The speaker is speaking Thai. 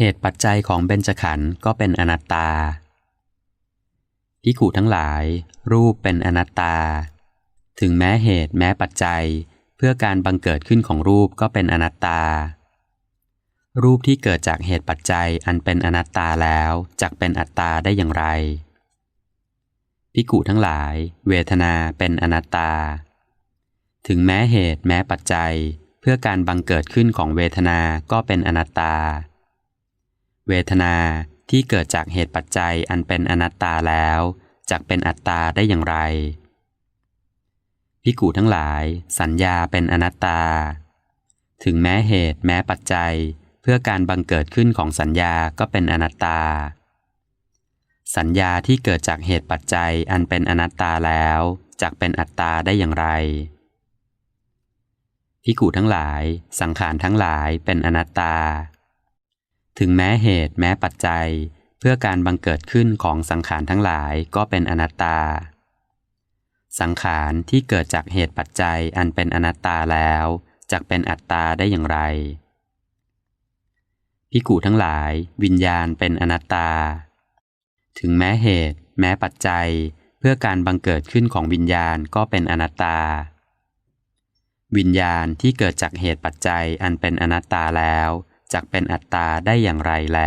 เหตุปัจจัยของเบญจขันธ์ก็เป็นอนัตตาพิขุทั้งหลาย รูปเป็นอนัตตา ถึงแม้เหตุแม้ปัจจัย เพื่อการบังเกิดขึ้นของรูปก็เป็นอนัตตา รูปที่เกิดจากเหตุปัจจัยอันเป็นอนัตตาแล้วจักเป็นอัตตาได้อย่างไรพิกุทั้งหลาย เวทนาเป็นอนัตตา ถึงแม้เหตุแม้ปัจจัย เพื่อการบังเกิดขึ้นของเวทนาก็เป็นอนัตตา เวทนาที่เกิดจากเหตุปัจจัยอันเป็นอนัตตาแล้วจักเป็นอัตตาได้อย่างไรพิกุทั้งหลาย สัญญาเป็นอนัตตา ถึงแม้เหตุแม้ปัจจัย เพื่อการบังเกิดขึ้นของสัญญาก็เป็นอนัตตา สัญญาที่เกิดจากเหตุปัจจัยอันเป็นอนัตตาแล้วจักเป็นอัตตาได้อย่างไรพิกุทั้งหลาย สังขารทั้งหลายเป็นอนัตตา ถึงแม้เหตุแม้ปัจจัย เพื่อการบังเกิดขึ้นของสังขารทั้งหลายก็เป็นอนัตตา สังขารที่เกิดจากเหตุปัจจัยอันเป็นอนัตตาแล้วจักเป็นอัตตาได้อย่างไรพิกุทั้งหลายวิญญาณเป็นอนัตตา ถึงแม้เหตุ แม้ปัจจัย เพื่อการบังเกิดขึ้นของวิญญาณก็เป็นอนัตตา วิญญาณที่เกิดจากเหตุปัจจัยอันเป็นอนัตตาแล้ว จักเป็นอัตตาได้อย่างไรแล